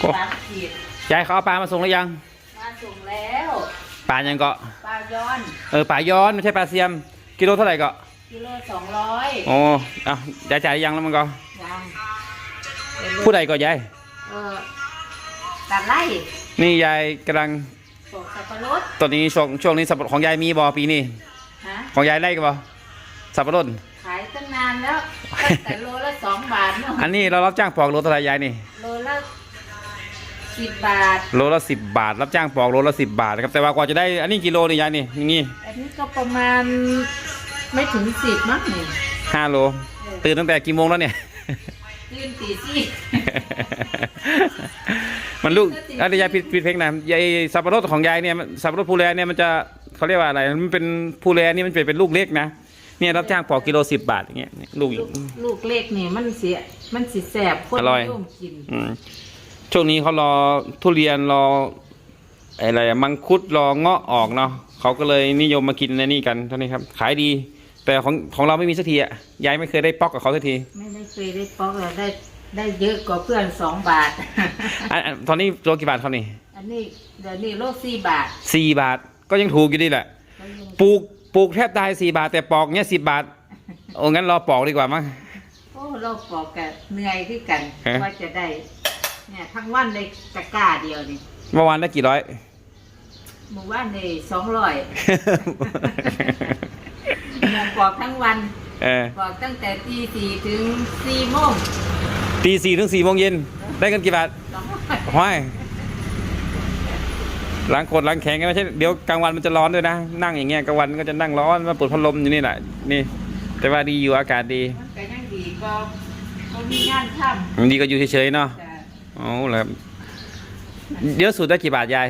โอ้ สามขีดยายเขาเอาปลามาส่งหรือยัง มาส่งแล้วปลายังเกาะปลาย้อนเออปลาย้อนไม่ใช่ปลาเสียม กิโลเท่าไหร่เกาะกิโลสองร้อยโอ้เอายายจ่ายยังแล้วมันก็ยังเป็นผู้ใดก็ยาย เออตัดไล่นี่ยายกำลังปลูกสับปะรดตอนนี้ช่วงช่วงนี้สับปะรดของยายมีบอปีนี้ฮะของยายไล่กันบอสับปะรด ขายตั้งนานแล้วตั้งแต่โลละสองบาทเนาะอันนี้เรารับจ้างปอกโลเท่าไหร่ยายนี่โลละ สิบบาท โลละสิบบาท รับจ้างปอกโลละสิบบาทนะครับแต่ว่ากว่าจะได้อันนี้กิโลนี่ยายนี่อย่างงี้อันนี้ก็ประมาณไม่ถึงสิบมั้งนี่ห้าโล ตื่นตั้งแต่กี่โมงแล้วเนี่ย ตื่นตีสี่มันลูกอันนี้ยายผิดผิดเพลงนะยายสับปะรดของยายเนี่ยมันสับปะรดภูแลเนี่ยมันจะเขาเรียกว่าอะไรมันเป็นภูแลนี่มันเป็นเป็นลูกเล็กนะเนี่ยรับจ้างปอกกิโลสิบบาทอย่างเงี้ยลูกลูกลูกเล็กนี่มันเสียมันสิแสบคนอร่อยนิมกินอืม ช่วงนี้เขารอทุเรียนรออะไรอะมังคุดรอเงาะออกเนาะเขาก็เลยนิยมมากินในนี่กันเท่านี้ครับ ขายดี แต่ของของเราไม่มีสักทีอะยายไม่เคยได้ปอกกับเขาสักที ไม่ได้เคยได้ปอกเลยได้ได้เยอะกว่าเพื่อนสองบาทอันอันตอนนี้โลกี่บาทครับนี่ อันนี้เดี๋ยวนี้โลสี่บาทสี่บาทก็ยังถูกอยู่ดีแหละก็ยังปลูกปลูกแทบตายสี่บาท แต่ปอกเนี่ยสิบบาท โอ้งั้นรอปอกดีกว่ามั้งโอ้เราปอกกันเหนื่อยขึ้นกันฮะว่าจะได้ เนี่ยทั้งวันในตะกร้าเดียวนี่เมื่อวานได้กี่ร้อย หมู่บ้านในสองร้อยปอกทั้งวันเออปอกตั้งแต่ตีสี่ถึงสี่โมงตีสี่ถึงสี่โมงเย็น ได้กันกี่บาทสองร้อยห้อยล้างโคตรล้างแข็งก็ไม่ใช่เดี๋ยวกลางวันมันจะร้อนด้วยนะ นั่งอย่างเงี้ยกลางวันก็จะนั่งร้อนมาเปิดพัดลมอยู่นี่แหละนี่ แต่ว่าดีอยู่อากาศดีมันก็ยังดีก็ก็มีงานทมันดีก็อยู่เฉยๆเนาะำแต่อ๋อ เหรอครับเยอะสุดได้กี่บาทยาย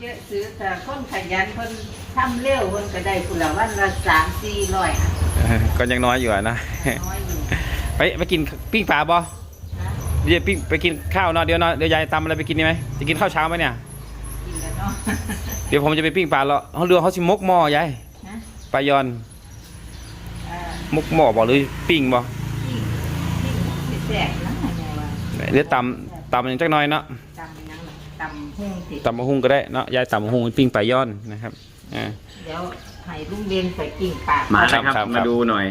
เยอะซื้อแต่คนขยันคนทำเร็วคนก็ได้คุณละวันละสามสี่ร้อยอะเออก็ยังน้อยอยู่อะนะ น้อยอยู่ไปไปกินปิ้งปลาบอนะเดี๋ยวปิ้งไปกินข้าวเนาะเดี๋ยวเนาะเดี๋ยวยายตำอะไรไปกินดีไหมจะกินข้าวเช้าไหมเนี่ย กินกันเนาะเดี๋ยวผมจะไปปิ้งปลาแล้วเขาเรือเขาสิมกหม้อยายนะปลายอนอ่ามกหม้อบอกหรือปิ้งบอที่ที่แสบนะไงวะ เดี๋ยวตำตำอย่างจักหน่อยเนาะตำยังล่ะตำหุ้งสิตำมะฮุ่งก็ได้เนาะยายตำมะฮุ่งปิ้งปลายอนนะครับอ่า เดี๋ยวให้ลุงเรียนไปกินปากมามาครับครับครับมาดูหน่อย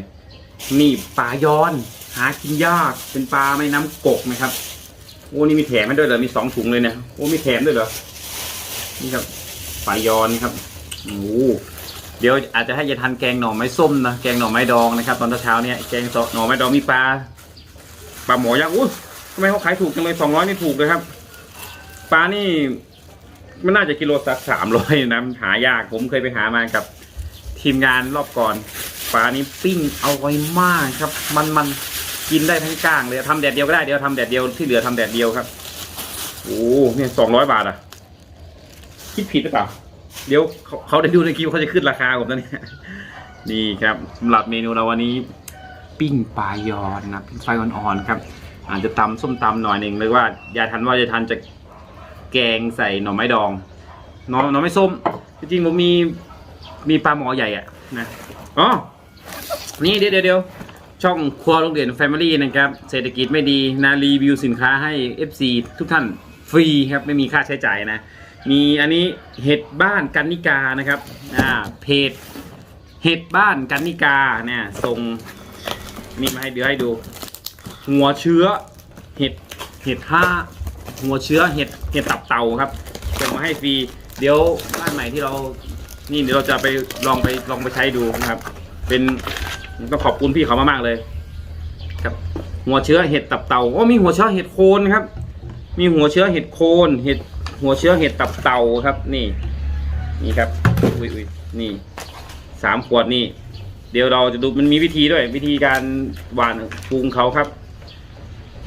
นี่ปลายอน หากินยากเป็นปลาแม่น้ำกกนะครับโอ้นี่มีแถมให้ด้วยเหรอมีสองถุงเลยเนี่ยโอ้มีแถมด้วยเหรอนี่ครับปลายอนครับโอ้โหเดี๋ยวอาจจะให้ยายทันแกงหน่อไม้ส้มนะแกงหน่อไม้ดองนะครับ ตอนเช้าๆเนี่ยแกงหน่อไม้ดองมีปลาปลาหมอยักษ์อุ้ย ทำไมเขาขายถูกจังเลยสองร้อยนี่ถูกเลยครับ ปลานี่มันน่าจะกิโลสักสามร้อยนะหายากผมเคยไปหามากับทีมงานรอบก่อนปลานี้ปิ้งเอาไว้มากครับ มันมันกินได้ทั้งก้างเลยทำแดดเดียวก็ได้เดี๋ยวทำแดดเดียวที่เหลือทำแดดเดียวครับโอ้เนี่ยสองร้อยบาทอะ คิดผิดหรือเปล่าเดี๋ยวเขาเขาได้ดูในคลิปเขาจะขึ้นราคาผมนะเนี่ยนี่ครับสำหรับเมนูเราวันนี้ ปิ้งปลายอนนะปิ้งไฟอ่อนๆครับ อาจจะตำส้มตำหน่อยหนึ่งหรือว่ายายทันว่ายายทันจะแกงใส่หน่อไม้ดองหน่อหน่อไม้ส้ม จริงๆผมมีมีปลาหมอใหญ่อะนะอ๋อนี่เดี๋ยวเดี๋ยวเดี๋ยวช่องครัวโรงเรียนแฟมิลี่นะครับ เศรษฐกิจไม่ดีนะรีวิวสินค้าให้ FC ทุกท่านฟรีครับ ไม่มีค่าใช้จ่ายนะ มีอันนี้เห็ดบ้านกันนิกานะครับอ่าเพจเห็ดบ้านกันนิกาเนี่ยส่งนี่มาให้เดี๋ยวให้ดู หัวเชื้อเห็ดเห็ดห้าหัวเชื้อเห็ดเห็ดตับเต่าครับส่งมาให้ฟรีเดี๋ยวบ้านใหม่ที่เรานี่เดี๋ยวเราจะไปลองไปลองไปใช้ดูนะครับ เป็นต้องขอบคุณพี่เขามากๆเลย ครับ หัวเชื้อเห็ดตับเต่าโอ้มีหัวเชื้อเห็ดโคนครับ มีหัวเชื้อเห็ดโคนเห็ดหัวเชื้อเห็ดตับเต่าครับ นี่ นี่ครับอุ้ยอุ้ยนี่สามขวดนี่ เดี๋ยวเราจะดูมันมีวิธีด้วย วิธีการหวานปรุงเขาครับ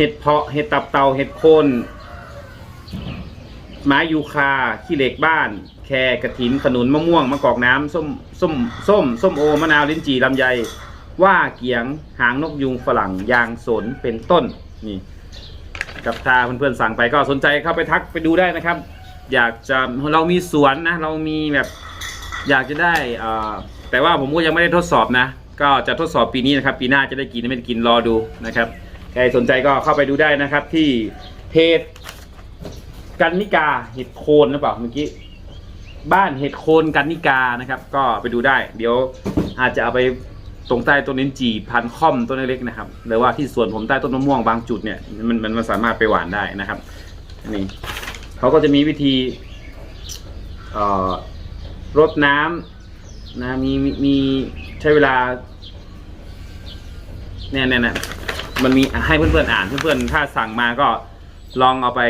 ห็ดเพาะเห็ดตับเต่าเห็ดโคนไม้ยูคาขี้เหล็กบ้าน แคกระถินขนุนมะม่วงมะกอกน้ำส้มส้มส้มส้มโอมะนาวลิ้นจี่ลำไยว่าเกียงหางนกยุงฝรั่งยางสนเป็นต้นนี่ กับถ้าเพื่อนๆสั่งไปก็สนใจเข้าไปทักไปดูได้นะครับ อยากจะเรามีสวนนะ เรามีแบบอยากจะได้อ่าแต่ว่าผมก็ยังไม่ได้ทดสอบนะ ก็จะทดสอบปีนี้นะครับ ปีหน้าจะได้กินไม่ได้กินรอดูนะครับ ใครสนใจก็เข้าไปดูได้นะครับ ที่เพจกันนิกาเห็ดโคนหรือเปล่าเมื่อกี้บ้านเห็ดโคนกันนิกานะครับ ก็ไปดูได้ เดี๋ยวอาจจะเอาไปตรงใต้ต้นลิ้นจีพันค่อมต้นเล็กๆนะครับหรือว่าที่สวนผมใต้ต้นมะม่วงบางจุดเนี่ยมันมันมันสามารถไปหวานได้นะครับอันนี้เขาก็จะมีวิธีเอ่อรดน้ำนะมีมีมีใช้เวลาเนี่ยเนี่ยเนี่ย มันมีให้เพื่อนๆอ่านเพื่อนๆถ้าสั่งมาก็ลองเอาไป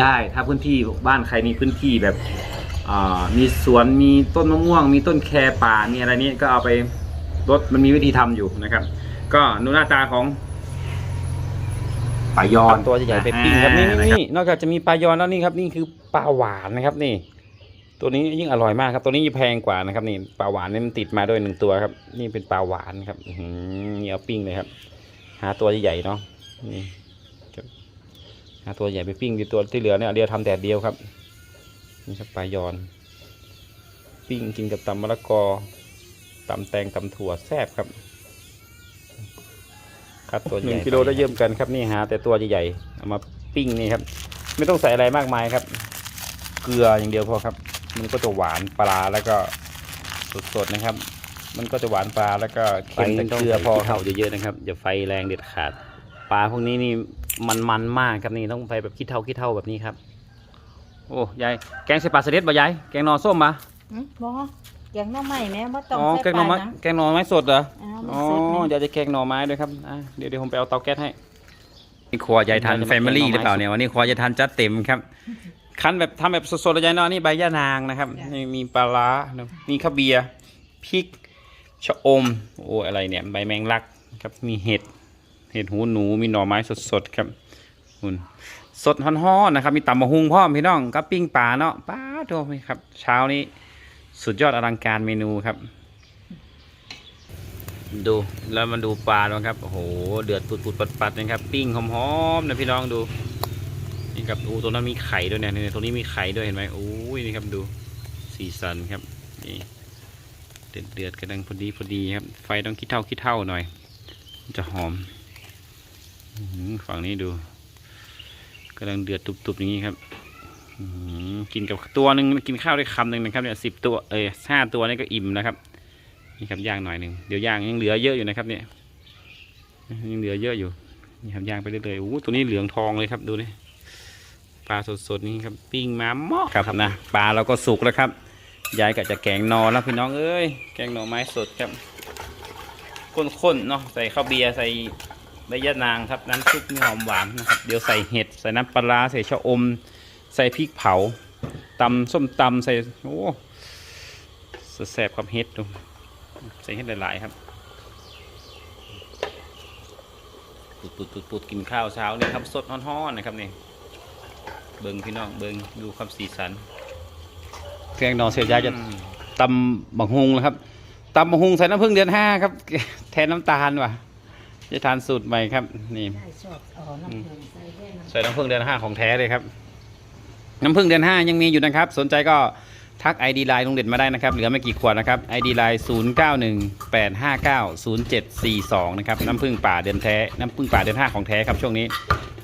ได้ถ้าพื้นที่บ้านใครมีพื้นที่แบบอ่ามีสวนมีต้นมะม่วง มีต้นแคป่ามีอะไรนี้ก็เอาไปรดมันมีวิธีทำอยู่นะครับ ก็ดูหน้าตาของปลายอนตัวใหญ่ๆไปปิ้งครับนี่อ่านี่นะครับนี่นอกจากจะมีปลายอนแล้วนี่ครับ นี่คือปลาหวานนะครับนี่ ตัวนี้ยิ่งอร่อยมากครับ ตัวนี้ยิ่งแพงกว่านะครับนี่ปลาหวานนี่มันติดมาด้วยหนึ่งตัวครับ นี่เป็นปลาหวานครับอื้อหือนี่เอาปิ้งเลยครับ หาตัวใหญ่ๆเนาะนี่ครับหาตัวใหญ่ไปปิ้งดีตัวที่เหลือเนี่ยเดียวทำแต่เดียวครับนี่ครับปลายอน ปิ้งกินกับตำมะละกอตำแตงตำถั่วแซ่บครับ ครับตัวหนึ่งกิโลได้เยิ่มกันครับนี่หาแต่ตัวใหญ่ๆเอามาปิ้งนี่ครับ ไม่ต้องใส่อะไรมากมายครับ เกลืออย่างเดียวพอครับ มันก็จะหวานปลาแล้วก็สดๆนะครับ มันก็จะหวานปลาแล้วก็เค็มแต่เกลือพอเท่าเยอะๆนะครับอย่าไฟแรงเด็ดขาด ปลาพวกนี้นี่มันมันๆมากครับนี่ต้องไฟแบบขี้เท่าขี้เท่าแบบนี้ครับ โอ้ยายแกงใส่ปลาเสด็จบ่ยายแกงหนอส้มปะอืมบ่แกงหน่อไม้แม่บ่ต้องอ๋อใส่แกงหน่อไม้ปลานะแกงหน่อไม้สดเหรออ้าวอ๋มันอสดแม่เดี๋ยวจะแกงหน่อไม้ด้วยครับอะเดี๋ยวเดี๋ยวผมไปเอาเตาแก๊สให้นี่ครัวยายทันแฟมิลี่หรือเปล่าเนี่ยวันนี้ครัวยายทันจัดเต็มครับ คั้นแบบทำแบบสดๆเลยยายเนอนนี่ใบย่านางนะครับนี่มีปลาร้านะมีข้าวเบียร์พริกชะอมโอ้อะไรเนี่ยใบแมงลักครับมีเห็ดเห็ดหูหนูมีหน่อไม้สดๆครับคุณสดฮ้อนๆนะครับ มีตำมะฮุงพร้อมพี่น้องกับปิ้งปลาเนาะป้าโดมครับ เช้านี้สุดยอดอลังการเมนูครับ ดูแล้วมันดูปลาเนาะครับโอ้โหเดือดปุดๆปัดๆนะครับ ปิ้งหอมๆนะพี่น้องดู นี่ครับโอ้ตัวนั้นมีไข่ด้วยเนี่ยเนี่ยตัวนี้มีไข่ด้วยเห็นไหมโอ้ยนี่ครับดูสีสันครับนี่เดือดเดือดๆกำลังพอดีพอดีครับ ไฟต้องคิดเท่าคิดเท่าหน่อย จะหอมอฝั่งนี้ดูกำลังเดือดตุบๆอย่างนี้ครับกินกับตัวหนึ่งกินข้าวได้คำหนึ่งนะครับเนี่ยสิบตัวเอ้ยห้าตัวนี่ก็อิ่มนะครับนี่ครับย่างหน่อยหนึ่งเดี๋ยวย่างยังเหลือเยอะอยู่นะครับเนี่ยยังเหลือเยอะอยู่นี่ครับย่างไปเรื่อยๆโอ้ตัวนี้เหลืองทองเลยครับดูนี่ ปลาสดๆนี่ครับปิ้งมาหม้อครับนะปลาเราก็สุกแล้วครับยายก็จะแกงนอแล้วพี่น้องเอ้ยแกงหน่อไม้สดครับข้นๆเนาะใส่ข้าวเบียร์ใส่ใบยะนางครับน้ำซุปนี่หอมหวานนะครับเดี๋ยวใส่เห็ดใส่น้ำปลาใส่ชะอม ใส่พริกเผาตำส้มตำใส่โอ้แซ่บครับเห็ดดูใส่เห็ดหลายๆครับปุดๆๆกินข้าวเช้านี่ครับสดฮ้อนๆนะครับนี่ เบิงพี่น้องเบิงดูความสีสันแกงนอเสียยายจะตำบักฮุงนะครับตำบักฮุงใส่น้ำผึ้งเดือนห้าครับ แทนน้ำตาลว่ะจะทานสูตรใหม่ครับ นี่ได้ชอบอ๋อน้ำผึ้งใส่แค่น้ำใส่น้ำผึ้งเดือนห้าของแท้เลยครับ น้ำผึ้งเดือนห้ายังมีอยู่นะครับ สนใจก็ทัก ID ไลน์ลุงเด่นมาได้นะครับ เหลือไม่กี่ขวดนะครับ ID ไลน์0 9 1 8 5 9 0 7 4 2 นะครับ น้ำผึ้งป่าเดือนแท้ น้ำผึ้งป่าเดือนห้าของแท้ครับช่วงนี้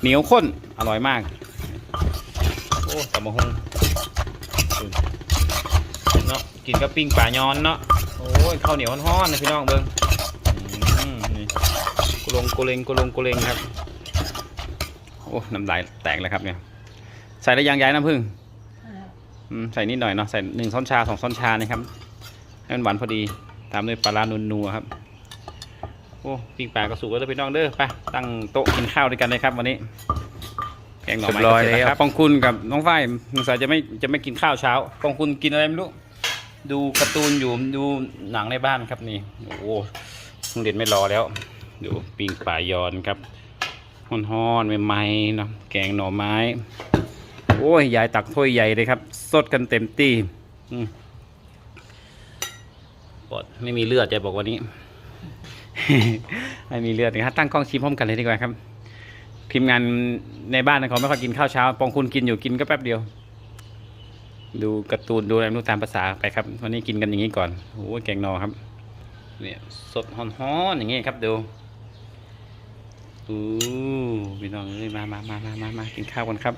เหนียวข้น อร่อยมากโอ้ตำมะฮงเนาะกินกับปิ้งป่ายอนเนาะโอ้ยข้าวเหนียวฮ้อนๆนะพี่น้องเบิ้งอืมนี่กุลงกุเลงกุลงกุเลงครับโอ้น้ำลายแตกแล้วครับเนี่ยใส่ได้ยังย้ายน้ำผึ้งอืมใส่นิดหน่อยเนาะใส่หนึ่งช้อนชาสองช้อนชานะครับให้มันหวานพอดีตามด้วยปลาร้านัวๆครับโอ้ปิ้งปลากระสุกแล้วเด้อพี่น้องเด้อไปตั้งโต๊ะกินข้าวด้วยกันเลยครับวันนี้ แกงหน่อไม้เรียบร้อยก็เสร็จแล้วครับปองคุณกับน้องฝ้ายสงสัยจะไม่จะไม่กินข้าวเช้าปองคุณกินอะไรไม่รู้ ดูการ์ตูนอยู่ดูหนังในบ้านครับนี่ โอ้โหลุงเด่นไม่รอแล้ว ดูปิ้งปลายอนครับฮ้อนๆใหม่ๆเนาะแกงหน่อไม้ โอ้ยยายตักถ้วยใหญ่เลยครับ สดกันเต็มที่อืมปอดไม่มีเลือดยายบอกวันนี้ ไม่มีเลือดนะครับตั้งกล้องชิมพร้อมกันเลยดีกว่าครับ ทีมงานในบ้านเขาไม่ค่อยกินข้าวเช้า ปองคุณกินอยู่กินก็แป๊บเดียว ดูการ์ตูนดูอะไรไม่รู้ตามภาษาไปครับวันนี้กินกันอย่างนี้ก่อนโอ้แกงนอครับเนี่ยสดฮ้อนๆอย่างนี้ครับดูอู้พี่น้องเอ้ยมามามามามามากินข้าวกันครับ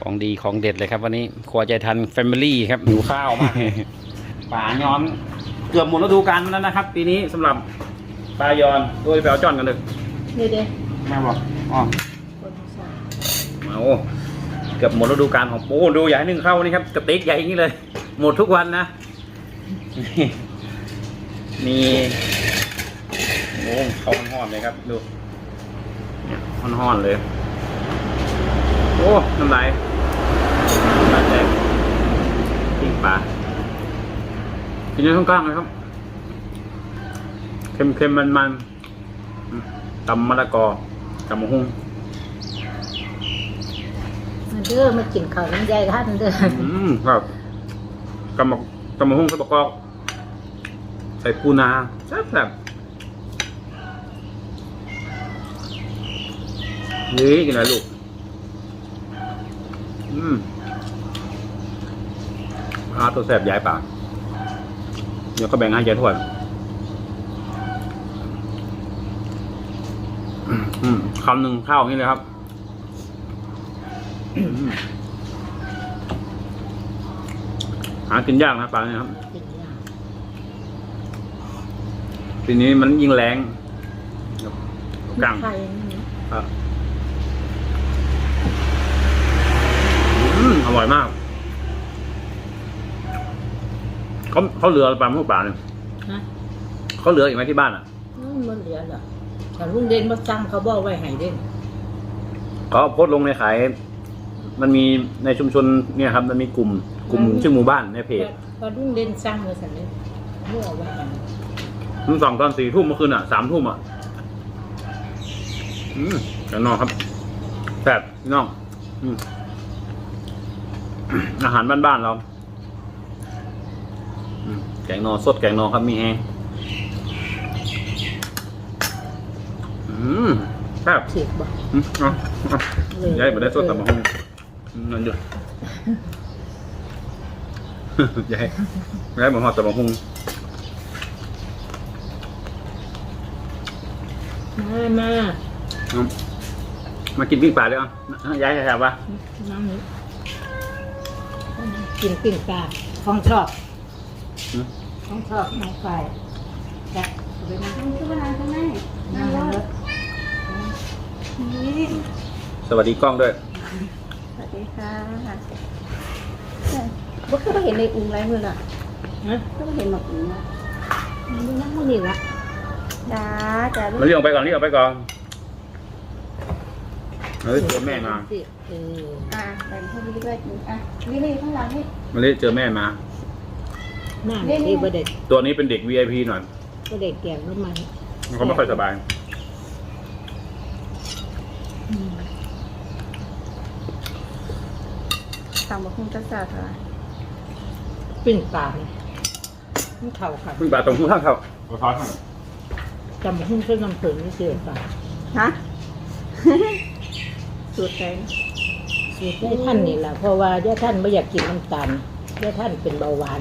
ของดีของเด็ดเลยครับ วันนี้ครัวใจทันแฟมิลี่ครับหิวข้าวมากป่ายอน เกือบหมดฤดูกาลแล้วนะครับ ปีนี้สำหรับปลายอนโดยแปลวจอนกันเลยนี่เด้แม่บอกอ๋อคนสาโอ้เกือบหมดฤดูกาลของปูดูใหญ่นึ่งข้านี่ครับกระติกใหญ่อย่างนี้เลย หมดทุกวันนะนี่มีโอ้เขาห่อนๆเลยครับ ดูเนี่ยห่อนๆเลย โอ้น้ำลายน้ำลายแตกปิ้งปลากินเนื้อข้างกลางเลยครับ เค็มๆมันๆตำมะละกอ ตำมะฮุ่งมาเด้อมากินข้าวน้ำยายท่านเด้ออืมครับกำมะกำมะฮุ่งใส่ประกอบใส่ปูนาแซ่บแบบนี่กินอะไรลูก อืมอาตัวแซ่บย้ายปาก เดี๋ยวก็แบ่งให้ยายทวด อืมคำหนึ่งข้าวอย่างนี้เลยครับอืมหากินยากนะปลาเนี่ยครับกินยากทีนี้มันยิ่งแรงครับกลางไข่นี่ครับอืมอร่อยมาก เขาเขาเหลือปลาพวกปลาเนี่ยฮะเขาเหลืออีกไหมที่บ้านอะมันบ่เหลือหรอ กแต่ลุงเด่นมาสั่งเขาบอกไว้ให้เด่นเขาเอาโพสต์ลงในขาย มันมีในชุมชนเนี่ยครับ มันมีกลุ่มกลุ่มชื่อหมู่บ้านในเพจพอลุงเด่นสั่งเลยสั่นเลยเมื่อเอาไว้ให้ทุ่มสองตอนสี่ทุ่มเมื่อคืนอะสามทุ่มอะอืมแกงนอกครับแซ่บพี่น้องอืมอาหารบ้านๆเราอืมแกงนอสดแกงนอครับมีแฮง อืมแซ่บฉีกบ่อืมเอาเอายายมาได้สดแต่มาห้องนั่นอยู่ยายยายมาหอดแต่มาห้องมามาเอามากินปิ้งปลาด้วยอะยายแถบว่าน้ำนี้กินปิ้งปลาของชอบของชอบน้องไฟจัดเอาไปนั่งคุณผู้ชมทางไหน นั่ นั่ ง ง ร ร ถ ถนี่ สวัสดีกล้องด้วย สวัสดีค่ะบ่เคยเห็นในอุ้งไรมือล่ะฮะก็เห็นหมดอุ้งนะนี่นั่งนี่ละจ้าจ้าลูมากเรียกออกไปก่อนเรียกออกไปก่อนเฮ้ยเจอแม่มาเอออะแบ่งให้พี่ด้วยอะนี่นี่ข้างหลังนี่มาเรียกเจอแม่มา หน้าที่ประเด็ดตัวนี้เป็นเด็ก VIP หน่อยประเด็ดแกงน้ำมันเขาไม่ค่อยสบาย สั่งบอกคุณจะสาค่ะปิ้งปลาเนี่ยมันเข่าค่ะพึ่งปลาตรงข้างเขาขอทอดให้จำหุ้นเส้นน้ำผึ้งนี่เสียปลาฮะ สูตรไหนสูตรได้ท่านนี่แหละเพราะว่าย่าท่านไม่อยากกินน้ำตาลย่าท่านเป็นเบาหวาน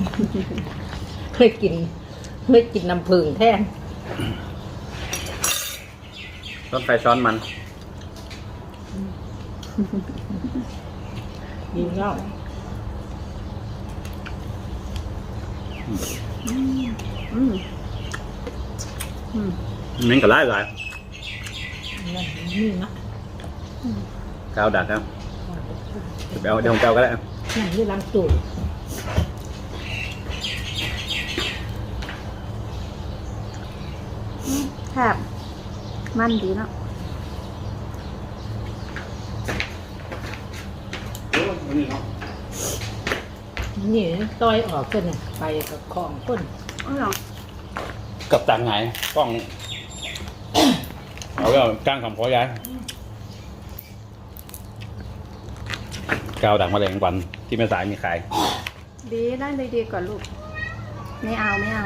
เคยกินเคยกินน้ำผึ้งแทนช้อนไฟช้อนมัน ดีเนาะอืมอืมเน้นกับไล่หลายนั่นนี่นะกาวดัดนะเดี๋ยวเอาเดี๋ยวผมเจ้าก็ได้นั่นนี่ล้างตูดอืมแทบมันดีเนาะ นี่ต้อยออกกันเนี่ยไปกับของก้นอ๋อเหรอกับต่างไงกล้อง เอาแล้วก้างคำขอย้ายกาวดักแมลงวันที่แม่สายมีขายดีได้เลยดีกว่าลูก ไม่เอาไม่เอา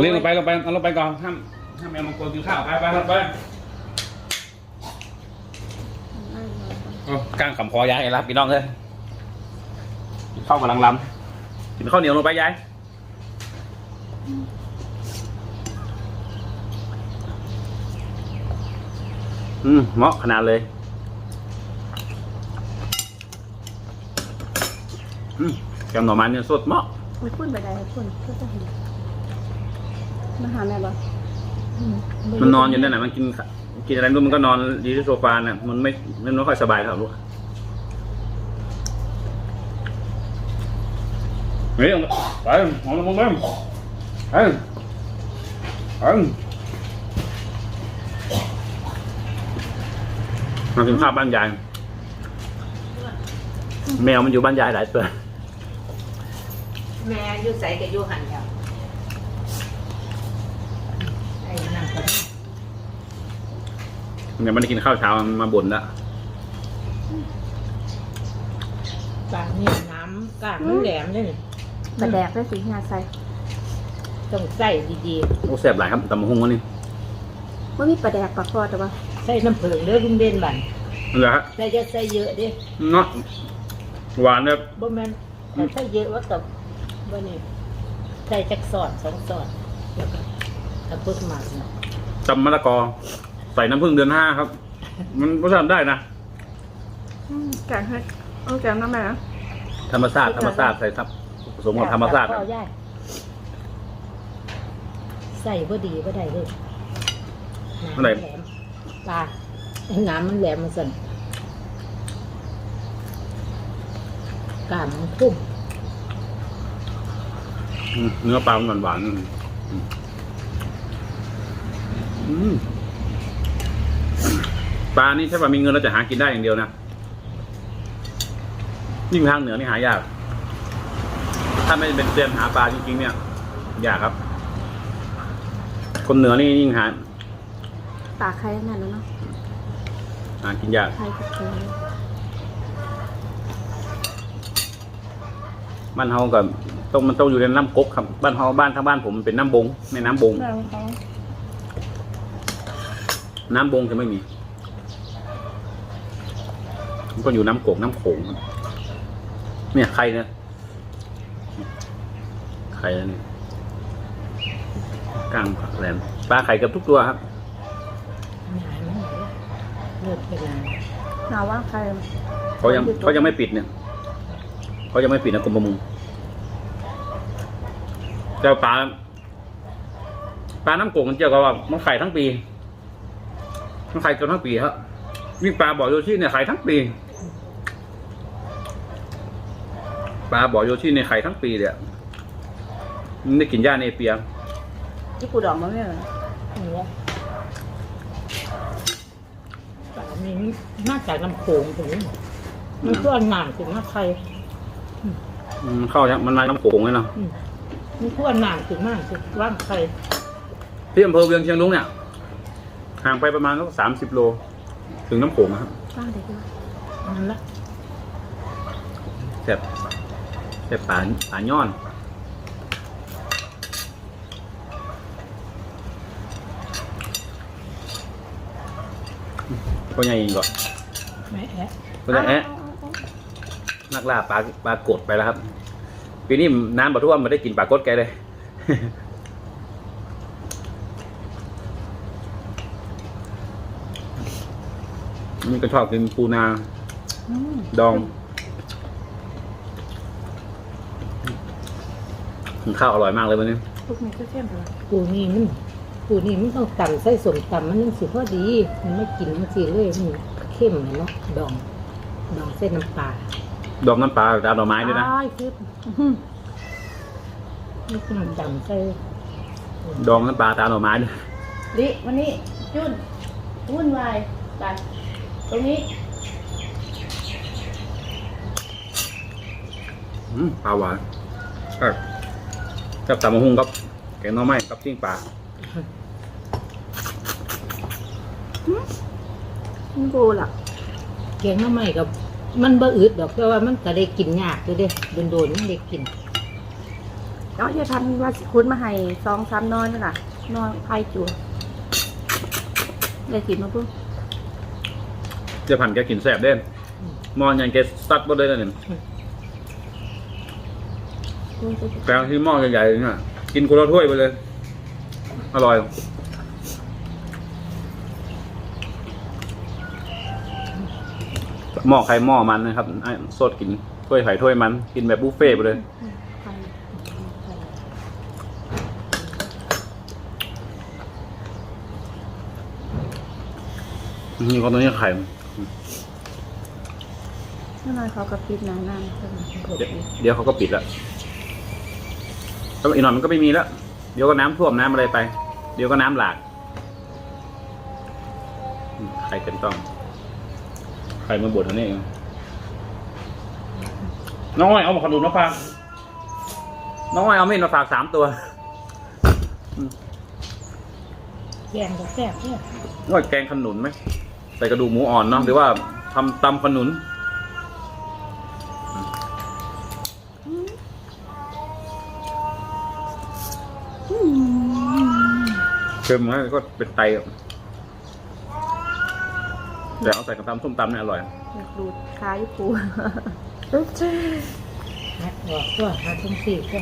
เรียกลงไปลงไปเอาลงไปก่อนห้ามห้ามแมวมังกรกินข้าวไปไปลงไปเอาก้างคำขอย้ายรับพี่น้องเลย กินข้าวกำลังลำกินข้าวเหนียวลงไปย้ายอืมเหมาะขนาดเลยอืมแกงหน่อไม้เนี่ยสดเหมาะไม่พูดไปได้พูดก็จะเห็นมาหาแม่บ่มันนอนอยู่นั่นแหละมันกินขกินอะไรไม่รู้มันก็นอนดีที่โซฟาน่ะมันไม่มันไม่ค่อยสบายเท่าลูก เฮ้ยไปมองมองไปไปไปมากินข้าวบ้านยาย แมวมันอยู่บ้านยายหลายตัว แม่อยู่ใส่กับอยู่หันแล้วไอ้นั่นก็เนี่ยมันได้กินข้าวเช้ามันมาบ่นละปากนี่น้ำกลางมันแหลมเลยนี่ กระแดกได้สิงาใส่ต้องใส่ดีโอ้แซ่บหลายครับตำมะฮุ่งวะนี่ว่ามีปลาแดกปลาคอแต่ว่าๆ ใส่น้ำผึ้งเด้อลุงเด่นบันนั่นแหละฮะใส่จะใส่เยอะเดิเนาะหวานแบบบ่แม่นแต่ใส่เยอะว่ากับบ่นี่ใส่จักสอดสองสอดแล้วก็ตะพุดหมักเนาะตำมะละกอ ใส่น้ำผึ้งเดือนห้าครับ มันรสชาติได้นะแกงให้เอาแกงน้ำแม่นะธรรมชาติธรรมชาติใส่ทับ ผสมกับธรรมชาติพ่อย่ายใส่บ่ดีบ่ได้เลยน้ำอะไรแหลมปลาน้ำมันแหลมมันสั่นกล้ามมันทุ่มอืมเนื้อปลามันหวานๆอืมอืมปลานี่ใช่ป่ะมีเงินเราจะหากินได้อย่างเดียวนะยิ่งทางเหนือนี่หายาก ถ้าไม่เป็นเตรียมหาปลาจริงๆเนี่ยยากครับ คนเหนือนี่ยิ่งหาปลาใครนั่นแล้วเนาะหากินยากใครกับใครบ้านเฮากับต้องมันต้องอยู่ในน้ำกกครับบ้านเฮาบ้านทางบ้านผมมันเป็นน้ำบงแม่น้ำบงแม่เขาน้ำบงจะไม่มีมันก็อยู่น้ำโขงน้ำโขงครับเนี่ยใครเนี่ย ใครนะเนี่ยกลางผักแหลมปลาไข่เกับทุกตัวครับหนามันเลือดเป็นนานหนาว่าใครเขายังเขายังไม่ปิดเนี่ยเขายังไม่ปิดนะกรมประมงเจ้าปลาปลาน้ำโขงมันเจอกับว่ามันไข่ทั้งปีมันไข่เกันทั้งปีครับยิ่งปลาบ่อโยชิเนี่ยไข่ทั้งปีปลาบ่อโยชิในยไข่ทั้งปีเลยอะ มันได้กินหญ้าเนเปียที่กูดอกมาไม่เหรอนี่แหละปลานี้น่าจากน้ำโขงถึงมันก็อันหนานถึงมาใครอืมเข้าครับมันมาน้ำโขงเลยเนาะอืมมันก็อันหนานถึงมากถึงว่างใครที่อำเภอเวียงเชียงรุ้งเนี่ยห่างไปประมาณสักสามสิบโล ถึงน้ำโขงนะครับบ้างเด็กด้วยนั่นละแซ่บแซ่บปลาปลาย่อน ก็ยังอีกก่อนแม่แอะก็จะแอะนักล่าปลาปลากดไปแล้วครับปีนี้น้ำบ่ท่วมมาได้กินปลากดแกเลยนี่ก็ชอบกินปูนาอืมดองกินข้าวอร่อยมากเลยวันนี้ลูกนี้ก็เข้มไปเลยปูนี่มัน ปูนี่มันต้องตำใส่สมตำมันนึงสิพอดี มันไม่กินมันสิเลยมันเข้มเนาะดอง ดองเส้นน้ำปลาดองน้ำปลาดาวดอกไม้ด้วยนะอ้ายคืออื้อหือนี่คือน้ำตำใส่ดองน้ำปลาตาดอกไม้ด้วยลิวันนี้จุนวุ่นวายไปตรงนี้อืมปลาหวานครับกับตำมะฮุ่งครับแกงหน่อไม้กับจิ้งปลา มันกูล่ะแกงหน้ำใหม่กับ มันบ่อืดดอกแต่ว่ามันก็ได้กินยากอยู่เด้โดนๆมันได้กินเนาะยายพันธุ์ว่าสิคุณมาให้สองสามนอนนั่นล่ะ นอนไพ่จัวได้กินมาปุ๊บเจะผ่านแกกินแสบเด่นมอนยังแกซัดบ่ได้เลยเนี่ยแกงที่หม้อใหญ่ๆเลยเนี่ยกินคนละถ้วยไปเลย อร่อย หม้อใครหม้อมันนะครับไอ้สดกินถ้วยไข่ถ้วยมัน กินแบบบุฟเฟ่ต์ไปเลยไข่นี่ก็ตัวนี้ไข่เมื่อไรเขากระปิดนานๆใช่ไหมเดี๋ยวเดี๋ยวเขาก็ปิดแล้วแล้วอีกหน่อยมันก็ไม่มีแล้ว เดี๋ยวก็น้ำท่วมน้ำอะไรไป เดี๋ยวก็น้ำหลากอืมไข่เป็นต้องไข่มาบดอันนี้เองน้องอ้อยเอามาขนุนมาฝากน้องอ้อยเอาเม็ดมาฝากสามตัวแกงก็แซ่บเนี่ยน้องอ้อยแกงขนุนไหมใส่กระดูกหมูอ่อนเนาะหรือว่าทำตำขนุน เค็มนะก็เป็นไตอะแต่เอาใส่กับตำส้มตำเนี่ยอร่อย อยากดูดคายุปูนักบอกตัวหาทุ่งสี่ก็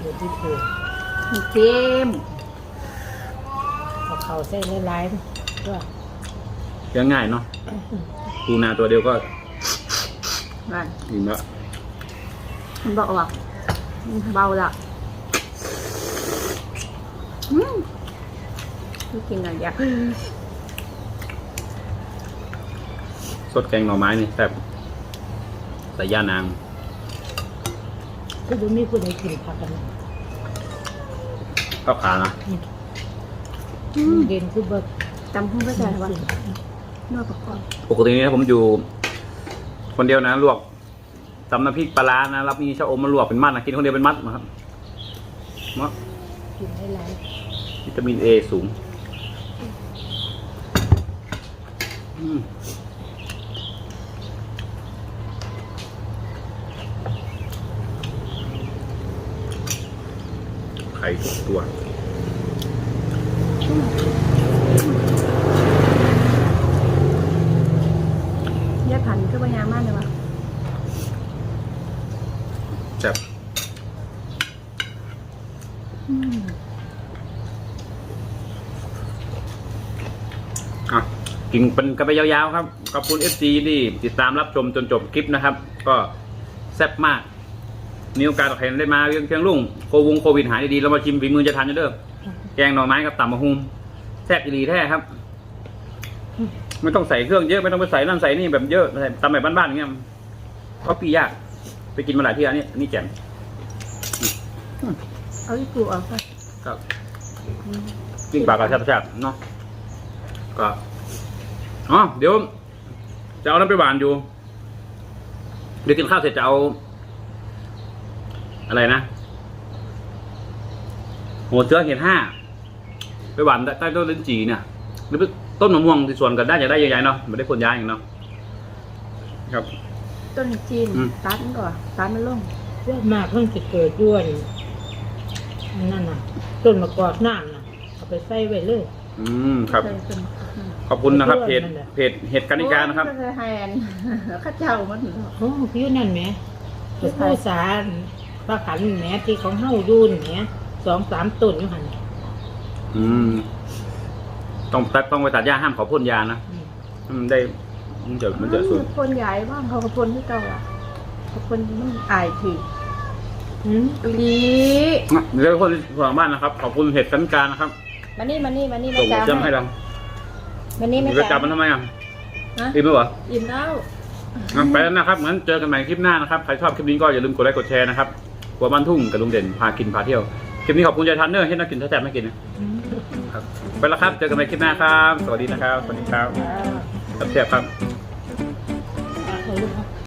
อยู่ที่ถูกเค็มเอาเขาใส่หลายๆตัวเลี้ยงง่ายเนาะปูนาตัวเดียวก็นั่นอิ่มแล้วมันบอกว่ามันเบาละอืม ไม่กินอะไรอะสดแกงหน่อไม้นี่แซ่บใส่ย่านางคือดูมีผู้ใดกินผักกันนะข้าวขานะอืมเด่นคือเบิกจำพุ่งไม่ได้ว่าเนื้อประกอบปกตินี่ผมอยู่ คนเดียวนะลวกตำน้ำพริกปลาร้านะรับมีชะอมมาลวกเป็นมัดนะกินคนเดียวเป็นมัดนะครับมะกินหลายวิตามินเอสูงอืม ไข่ทุกตัวยาพันธุ์ก็พยายามมากเลยว่ะ แซ่บ อืม อะ กินเป็นกันไปยาวๆครับขอบคุณเอฟซีที่ติดตามรับชมจนจบคลิปนะครับ ก็แซ่บมากมีโอกาสเห็นได้มาเรื่องเชียงรุ่งโควงโควิดหายดีๆเรามาชิมฝีมือจะทานจะเด้อแกงหน่อไม้กับตำมะฮุมแซ่บดีแท้ครับ ไม่ต้องใส่เครื่องเยอะไม่ต้องไปใส่นั่นใส่นี่แบบเยอะใส่ตำแบบบ้านๆอย่างเงี้ยก็ปียาก ไปกินมาหลายที่อันนี้อันนี้แจ่มเอาที่ปูออกไปครับปิ้งปลากระแซ่บๆเนาะก็ อ๋อเดี๋ยว จะเอาน้ำไปหวานอยู่ เดี๋ยวกินข้าวเสร็จจะเอา อะไรนะหัวเชื้อเห็ดห้าไปหวานใต้ต้นลิ้นจีเนี่ยหรือต้นมะม่วงที่สวนกันได้จะได้ใหญ่ๆเนาะไม่ได้คนย้ายอย่างเนาะครับ ต้นจีนอืม ตัดมันก่อนตัดมันลงๆส่วนมากเพิ่งจะเกิดด้วยอันนั่นน่ะ ต้นมะกอกน้ำน่ะเอาไปใส่ไว้เลยอืมครับ ใส่เป็น ขอบคุณนะครับเพจนั่นแหละเพจเห็ดกันิการนะครับโอ้ยแฮนข้าเจ้ามันโอ้พี่นั่นแหมเป็นผู้สารปลาขันแหมที่ของเฮาดูนแหมสองสามต้นอยู่หันอืมต้องตัดต้องไปตัดหญ้าห้ามขอพ่นยานะอืมอืมได้มันจะมันจะสุดคนใหญ่บ้างเขากระพนที่เก่าอะเขาคนมันอายทีอืมลีเดี๋ยวคนที่หลังบ้านนะครับ ขอบคุณเห็ดกันิการนะครับมานี่มานี่มานี่ส่งแม่จำให้เรา มานี่แม่จะจัจ๋าบมันทำไมอะฮะอิ่มไหมวะอิ่มแล้วอะไปแล้วนะครับงั้นเจอกันใหม่คลิปหน้านะครับ ใครชอบคลิปนี้ก็อย่าลืมกดไลค์กดแชร์นะครับหัวบ้านทุ่งกับลุงเด่นพากินพาเที่ยว คลิปนี้ขอบคุณยายทันเนอร์ให้นักกินแซ่บๆให้กินนะอืมครับไปแล้วครับ เจอกันใหม่คลิปหน้าครับ สวัสดีนะครับสวัสดีครับอ่าแซ่บๆครับเอาลูกเอา